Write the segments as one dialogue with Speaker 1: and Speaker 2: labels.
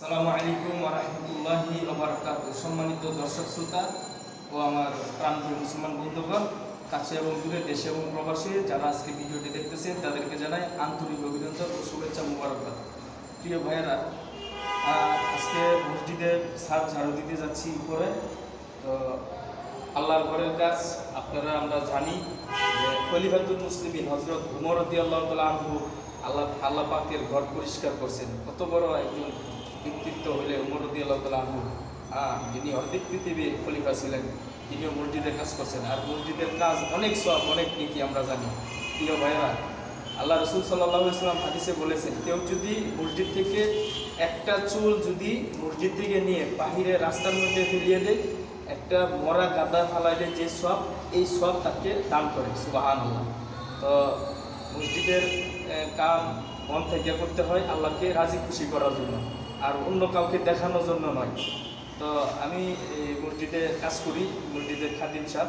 Speaker 1: সালামু আলাইকুম রহমতুল্লাহি ওবরাকাত সম্মানিত দর্শক শ্রোতা ও আমার প্রাণপ্রিয় মুসলমান বন্ধুগণ কাছে এবং দূরে দেশে এবং প্রবাসী যারা আজকে ভিডিওটি দেখতেছেন তাদেরকে জানাই আন্তরিক অভিনন্দন ও শুভেচ্ছা মুবারকবাদ। প্রিয় ভাইয়েরা আহ, আজকে মসজিদে সার ঝাড়ু দিতে যাচ্ছি উপরে তো আল্লাহর ঘরের কাজ আপনারা আমরা জানি যে খলিফাতুল মুসলিমিন হজরত উমর আল্লাহ আনহু আল্লাহ আল্লাহ পাকের ঘর পরিষ্কার করছেন। কত বড় একজন ব্যক্তিত্ব হলে উমর রদি আল্লাহ তালা যিনি অর্ধেক পৃথিবীর খলিফা ছিলেন তিনিও মসজিদের কাজ করছেন, আর মসজিদের কাজ অনেক সব অনেক নীতি আমরা জানি। প্রিয় ভাইয়েরা, আল্লাহ রসুল সাল্লাহ ইসলাম হাদিসে বলেছেন, কেউ যদি মসজিদ থেকে একটা চুল যদি মসজিদ থেকে নিয়ে বাহিরে রাস্তার মধ্যে ফেলিয়ে দেয়, একটা মরা গাদা ফালাইলে যে সব এই সব তাকে দান করে। সুবাহান আল্লাহ তো মসজিদের কাম মন থেকে করতে হয় আল্লাহকে রাজি খুশি করার জন্য। আর অন্য কাউকে দেখানোর জন্য নয়। তো আমি এই মসজিদে কাজ করি, মসজিদে খাদিম সাহ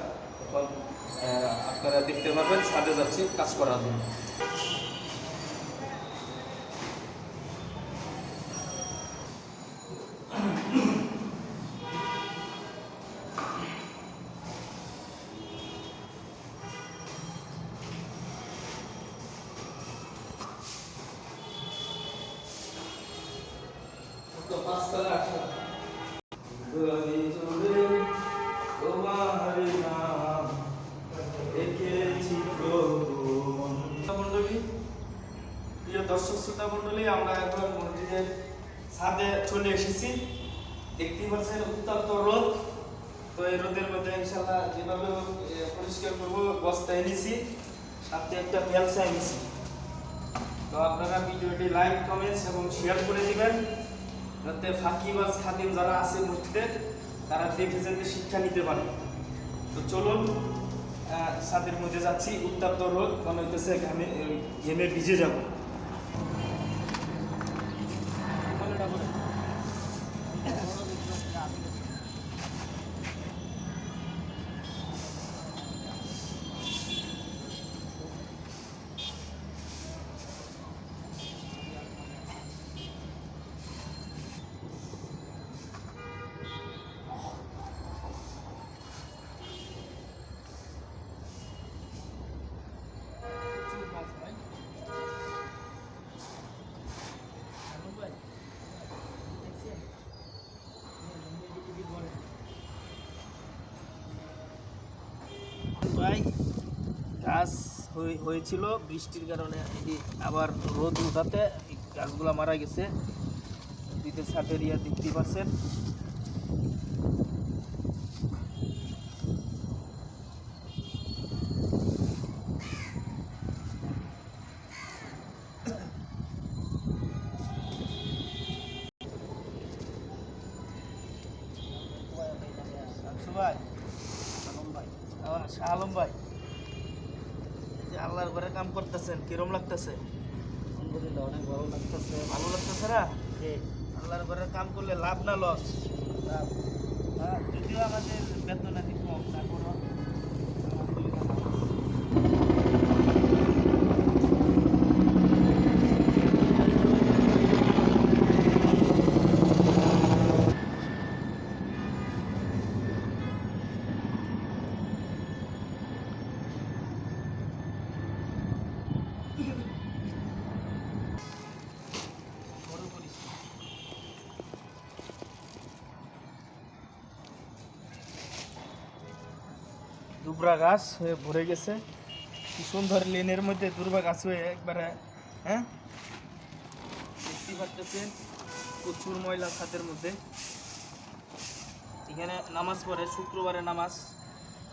Speaker 1: আপনারা দেখতে পাবেন সাথে যাচ্ছি কাজ করার জন্য। দর্শক শ্রোতা মণ্ডলী, আমরা এখন মসজিদের ছাদে চলে এসেছি। দেখতেই পাচ্ছেন উত্তপ্ত রোদ। তো এই রোদের মধ্যে ইনশাল্লাহ যেভাবে পরিষ্কার করব বস্তা এনেছি। সাথে একটা বেলসা এনেছি। তো আপনারা ভিডিওটি লাইক, কমেন্টস এবং শেয়ার করে দিবেন। যাতে ফাঁকিবাজ খাদিম যারা আছে মসজিদের তারা দেখে যাতে শিক্ষা নিতে পারে। তো চলুন ছাদের মধ্যে যাচ্ছি। উত্তপ্ত রোদ, মনে হইতেছে ঘামে ঘেমে ভিজে যাব। ভাই গাছ হয়ে- হয়েছিল। বৃষ্টির কারণে আবার রোদ উঠাতে গাছগুলো মারা গেছে। দিতে ছাদের দেখতে পাচ্ছেন শামসু ভাই আমার শাহ আলম ভাই। যে আল্লাহর ঘরে কাম করতেছেন কিরম লাগতেছে?
Speaker 2: আলহামদুলিল্লাহ অনেক ভালো লাগতেছে।
Speaker 1: ভালো লাগতেছে না? আল্লাহর ঘরে কাম করলে লাভ না লস? লাভ। যদিও আমাদের বেতন আদি কম তারপরও দুবরা গাছ হয়ে ভরে গেছে। কি সুন্দর লেনের মধ্যে দুর্বা গাছ হয়ে একবারে হ্যাঁ? দেখতে পাচ্ছেন, প্রচুর ময়লা ছাদের মধ্যে। এখানে নামাজ পড়ে, শুক্রবারে নামাজ,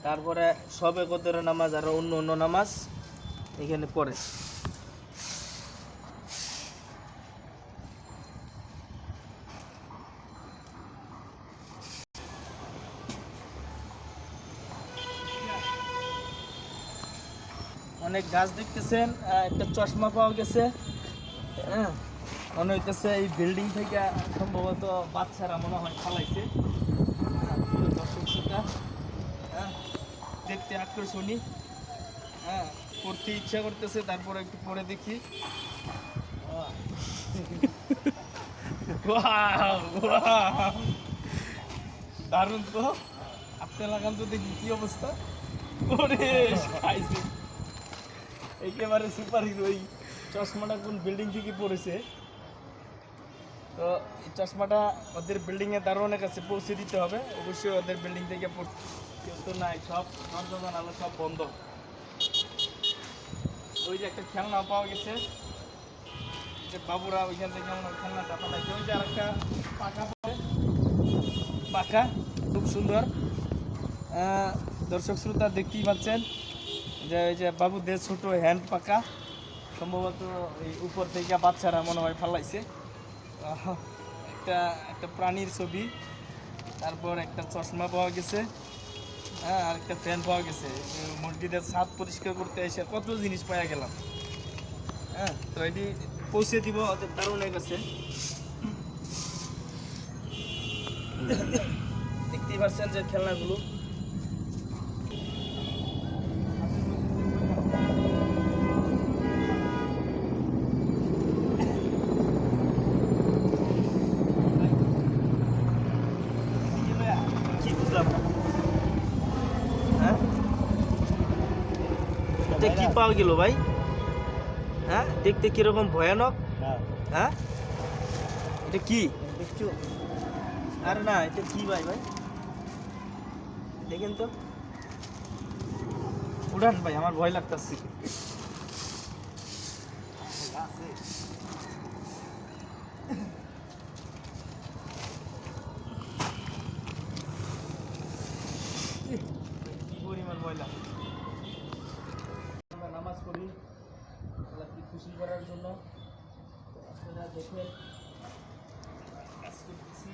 Speaker 1: তারপরে সবে কদরে নামাজ, আর অন্য অন্য নামাজ এখানে পড়ে। অনেক গাছ দেখতেছেন একটা চশমা পাওয়া গেছে। হ্যাঁ মনে হইতেছে এই বিল্ডিং থেকে সম্ভবত বাচ্চারা মনে হয় খালাইছে দর্শক শ্রোতা, হ্যাঁ দেখতে আকর্ষণী। হ্যাঁ পড়তে ইচ্ছা করতেছে তারপরে একটু পরে দেখি. দারুণ তো। আপনি লাগান তো দেখি কি অবস্থা। খাইছে। একেবারে সুপার হিরো এই চশমাটা কোন বিল্ডিং থেকে পড়েছে? তো এই চশমাটা ওদের বিল্ডিংয়ের দারোয়ানের কাছে পৌঁছে দিতে হবে। অবশ্যই ওদের বিল্ডিং থেকে কেউ তো নাই, সব দরজা জানালা সব বন্ধ। ওই যে একটা খেলনা পাওয়া গেছে। যে বাবুরা ওইখান থেকে হয় খেলনাটা পাঠাইছে। ওই যে আরেকটা পাকা পাবে পাকা খুব সুন্দর। দর্শক শ্রোতা দেখতেই পাচ্ছেন। যে ওই যে বাবুদের ছোট হ্যান্ড পাকা, সম্ভবত এই উপর থেকে বাচ্চারা মনে হয় ফালাইছে। একটা একটা প্রাণীর ছবি, তারপর একটা চশমা পাওয়া গেছে হ্যাঁ আর একটা ফ্যান পাওয়া গেছে। মসজিদের ছাদ পরিষ্কার করতে এসে কত জিনিস পাওয়া গেলাম। হ্যাঁ তো এটি পৌঁছে দিব দারুণের কাছে। দেখতেই পাচ্ছেন যে খেলনাগুলো। এটা কি পাওয়া গেল ভাই? হ্যাঁ দেখতে কীরকম ভয়ানক? হ্যাঁ? এটা কি?
Speaker 2: দেখছ?
Speaker 1: আরে না এটা কি ভাই ভাই? দেখেন তো। উড়ান ভাই আমার ভয় লাগতেছে কি পরিমাণ ময়লা আমরা নামাজ পড়ি আল্লাহকে খুশি করার জন্য। আপনারা দেখেন কাজ করতেছি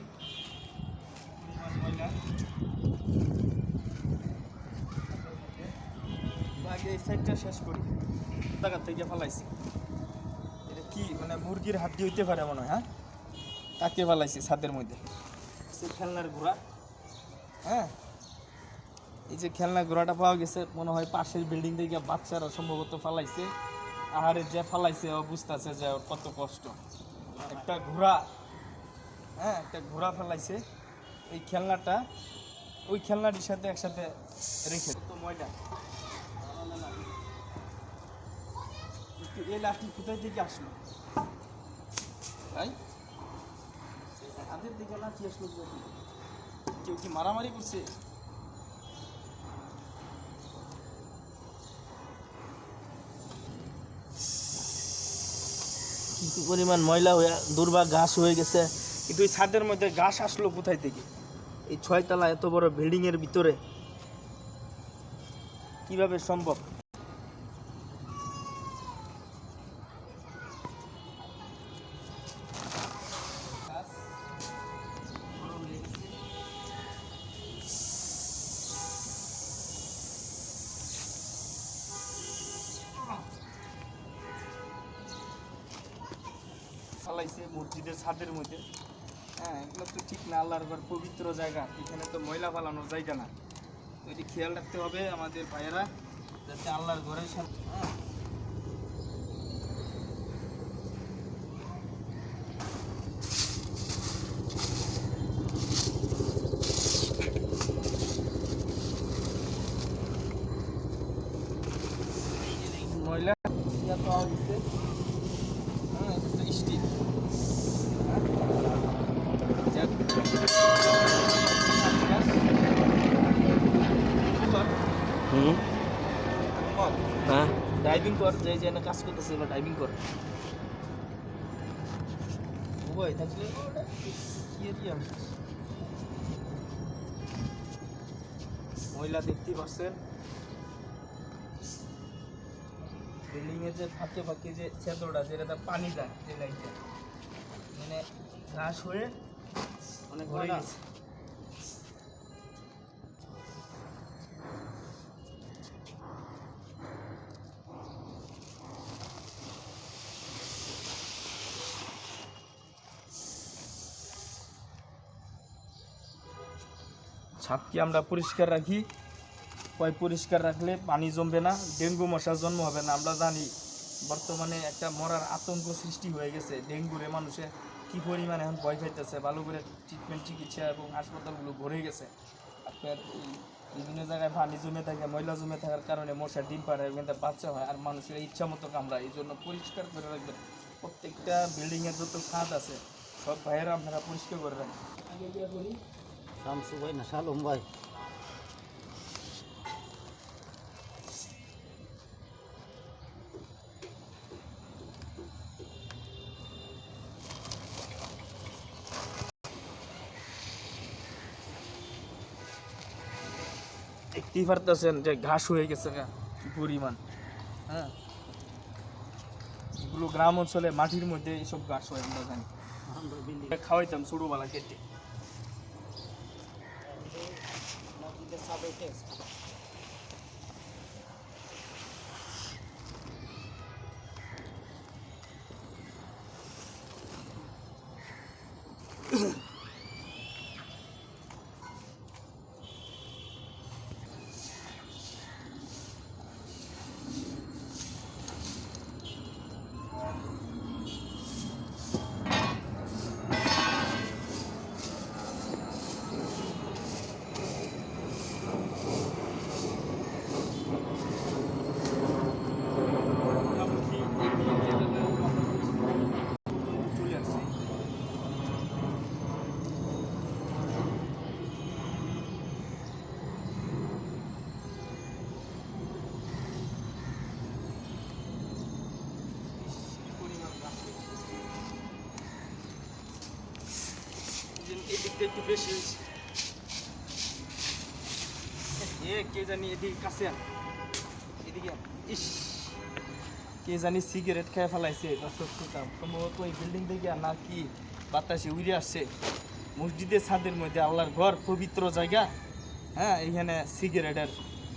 Speaker 1: ময়লা। আগে এই সাইডটা শেষ করি। টাকা থেকে ফেলাইছি? এটা কি মানে মুরগির হাড্ডি হইতে পারে মনে হয় হ্যাঁ? কাকে ফেলাইছি ছাদের মধ্যে? সে খেলনার ঘোড়া হ্যাঁ? এই যে খেলনা ঘোড়াটা পাওয়া গেছে মনে হয় পাশের বিল্ডিং থেকে বাচ্চারা সম্ভবত ফালাইছে। আহারে যে ফালাইছে, ও বুঝতেছে যে ওর কত কষ্ট। একটা ঘোড়া হ্যাঁ একটা ঘোড়া ফেলাইছে, এই খেলনাটা, ওই খেলনাটির সাথে একসাথে রেখে তো একটু এই লাঠি কোথায় থেকে আসলো? তাই হাতের দিকে লাঠি আসলো? কেউ কি মারামারি করছে? কি পরিমাণ ময়লা হয়ে দুর্ভাগ ঘাস হয়ে গেছে। কিন্তু এই ছাদের মধ্যে ঘাস আসলো কোথায় থেকে? এই ছয়তলা এত বড় বিল্ডিংয়ের ভিতরে। কীভাবে সম্ভব? ফালাইছে মসজিদের ছাদের মধ্যে। হ্যাঁ এগুলো তো ঠিক না, আল্লাহর ঘর পবিত্র জায়গা, এখানে তো ময়লা ফালানোর জায়গা না। এটি খেয়াল রাখতে হবে আমাদের ভাইয়েরা, যাতে আল্লাহর ঘরের সাথে হ্যাঁ ময়লা ইয়া পাওয়া গেছে হ্যাঁ এটা তো স্টিল
Speaker 2: হুম হ্যাঁ
Speaker 1: ড্রাইভিং কর যে যে কাজ করতেছে এবার ড্রাইভিং কর। থাকলে কি মহিলা দেখতে পাচ্ছেন? বিল্ডিং এর যে ফাঁকে ফাঁকে যে ছেদোটা যেটা পানি যায় যে লাইটটা মানে ঘাস হয়ে অনেক ভরে গেছে। ছাদকে আমরা পরিষ্কার রাখি। কয় পরিষ্কার রাখলে পানি জমবে না, ডেঙ্গু মশার জন্ম হবে না, আমরা জানি বর্তমানে একটা মরার আতঙ্ক সৃষ্টি হয়ে গেছে। ডেঙ্গুরে মানুষের কি পরিমাণ এখন ভয় খাইতেছে ভালো করে ট্রিটমেন্ট চিকিৎসা এবং হাসপাতালগুলো ভরে গেছে। আপনার বিভিন্ন জায়গায় পানি জমে থাকে, ময়লা জমে থাকার কারণে মশা ডিম পাড়ে থেকে বাচ্চা হয়, আর মানুষের ইচ্ছা মতো কামড়ায়। এই জন্য পরিষ্কার করে রাখবেন। প্রত্যেকটা বিল্ডিংয়ের যত ছাদ আছে, সব ভাইয়েরা আপনারা পরিষ্কার করে রাখবেন।
Speaker 2: শামসু ভাই না সালম ভাই
Speaker 1: দেখতেই পারতেছেন যে ঘাস হয়ে গেছে কি পরিমাণ হ্যাঁ? এগুলো গ্রাম অঞ্চলে মাটির মধ্যে এইসব ঘাস হয় আমরা জানি। খাওয়াইতাম ছোটোবেলা কেটে
Speaker 2: মসজিদের সাবেকে
Speaker 1: সিগারেট ফেলাইছে না কি বাতাসে উড়ে আসছে। মসজিদের ছাদের মধ্যে আল্লাহর ঘর, পবিত্র জায়গা। হ্যাঁ এইখানে সিগারেটের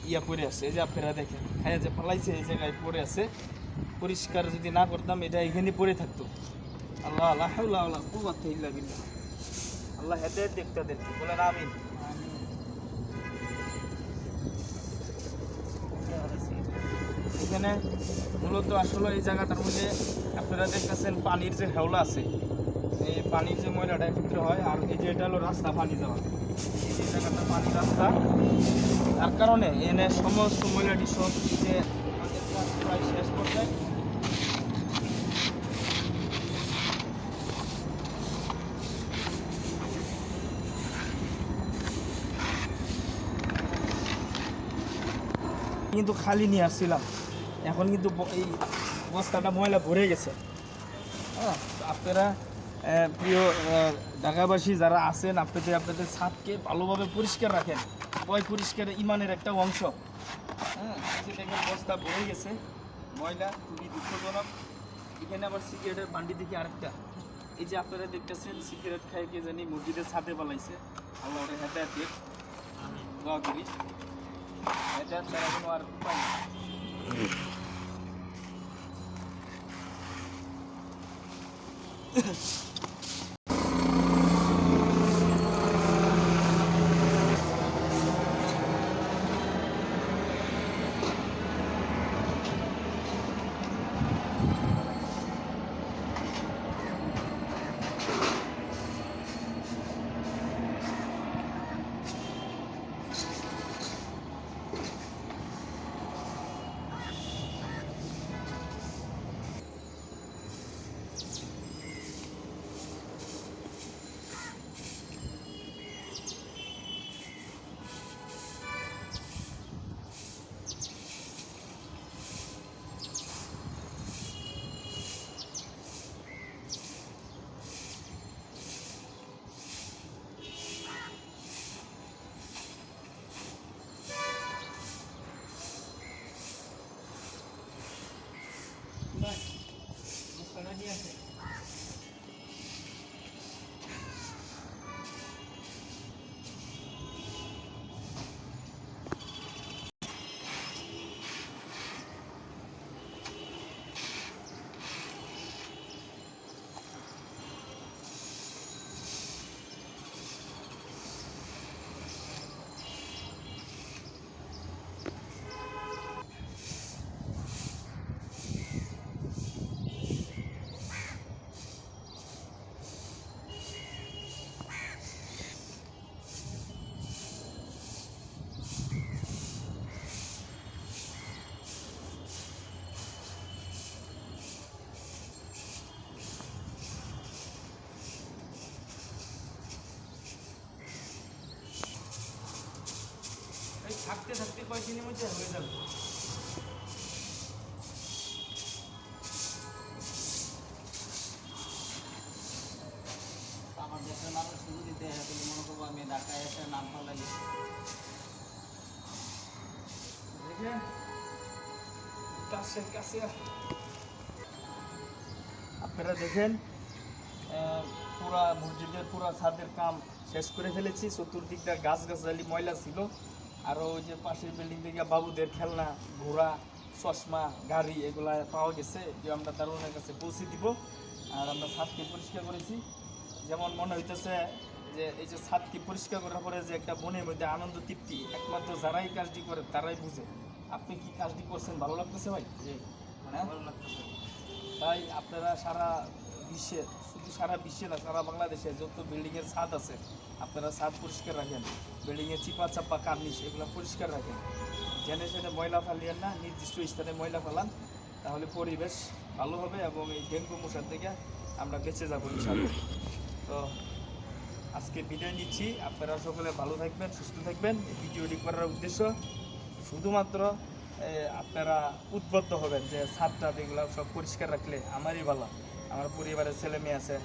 Speaker 1: ইয়া পড়ে আছে। এই যে আপনারা দেখেন, খাইয়া যে ফেলাইছে, এই জায়গায় পড়ে আছে। পরিষ্কার যদি না করতাম, এটা এখানে পড়ে থাকতো। আল্লাহ আল্লাহ আল্লাহ আল্লাহ ইল্লা বিল্লাহ। আল্লাহ হেদায়েত দেখতে দেখতে বলেন আমিন। এখানে মূলত আসলে এই জায়গাটার মধ্যে আপনারা দেখতেছেন পানির যে হেওলা আছে, এই পানির যে ময়লাটা একত্রে হয়, আর এই যে এটা হলো রাস্তা পানি যাওয়া এই যে জায়গাটা পানি রাস্তা, তার কারণে এনে সমস্ত ময়লাটি সব যে আমাদের কাজ প্রায় শেষ পর্যায়ে কিন্তু খালি নিয়ে আসছিলাম। এখন কিন্তু এই বস্তাটা ময়লা ভরে গেছে। হ্যাঁ আপনারা প্রিয় ঢাকাবাসী যারা আছেন, আপনাদের আপনাদের ছাদকে ভালোভাবে পরিষ্কার রাখেন। ওই পরিষ্কার ইমানের একটা অংশ। হ্যাঁ দেখেন বস্তা ভরে গেছে, ময়লা খুবই দুঃখজনক। এখানে আবার সিগারেটের বান্ডি দেখি আরেকটা। এই যে আপনারা দেখতেছেন, সিগারেট খাই কে জানি মসজিদের ছাদে পালাইছে আল্লাহ ওরে হেদায়ত দোয়া করি। त्याच्यात त्याला पण वाढ पाहिजे থাকতে থাকতে কয়েকদিনের মধ্যে হয়ে যাবে।
Speaker 2: আমার দেশের মানুষ যদি দেখে তাহলে মনে করব আমি ঢাকায় এসে নাম পালাই
Speaker 1: দেখেন কাছে কাছে। আপনারা দেখেন আহ, পুরা মসজিদের পুরা ছাদের কাম শেষ করে ফেলেছি। চতুর্দিকটা গাছ গাছালি ময়লা ছিল। আরও ওই যে পাশের বিল্ডিং থেকে বাবুদের খেলনা ঘোড়া চশমা গাড়ি এগুলা পাওয়া গেছে যে আমরা দারুণের কাছে পৌঁছে দিব। আর আমরা ছাদকে পরিষ্কার করেছি। যেমন মনে হইতেছে যে এই যে ছাদকে পরিষ্কার করার পরে যে একটা বনের মধ্যে আনন্দ তৃপ্তি একমাত্র যারাই কাজটি করে তারাই বুঝে। আপনি কি কাজটি করছেন ভালো লাগতেছে ভাই? হ্যাঁ?
Speaker 2: ভালো লাগতেছে।
Speaker 1: তাই আপনারা সারা বিশ্বে শুধু সারা বিশ্বে না, সারা বাংলাদেশে যত বিল্ডিংয়ের ছাদ আছে, আপনারা ছাদ পরিষ্কার রাখেন। বিল্ডিংয়ের চিপা চাপা কার্নিশ এগুলো পরিষ্কার রাখেন। জেনে সেটা ময়লা ফালিয়েন না, নির্দিষ্ট স্থানে ময়লা ফালান, তাহলে পরিবেশ ভালো হবে এবং এই ডেঙ্গু মশার থেকে আমরা বেঁচে যাব ইনশাআল্লাহ। তো আজকে বিদায় নিচ্ছি। আপনারা সকলে ভালো থাকবেন, সুস্থ থাকবেন। ভিডিওটি করার উদ্দেশ্য শুধুমাত্র আপনারা উদ্বুদ্ধ হবেন যে ছাদটা এগুলো সব পরিষ্কার রাখলে আমারই ভালো আমার পরিবারের ছেলে মেয়ে আছে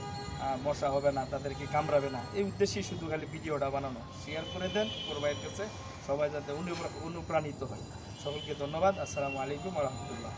Speaker 1: মশা হবে না, তাদেরকে কামড়াবে না। এই উদ্দেশ্যে শুধু খালি ভিডিওটা বানানো। শেয়ার করে দেন কোরবাইয়ের কাছে। সবাই যাতে অনুপ্রা- অনুপ্রাণিত হয়। সকলকে ধন্যবাদ। আসসালামু আলাইকুম রহমতুল্লাহ।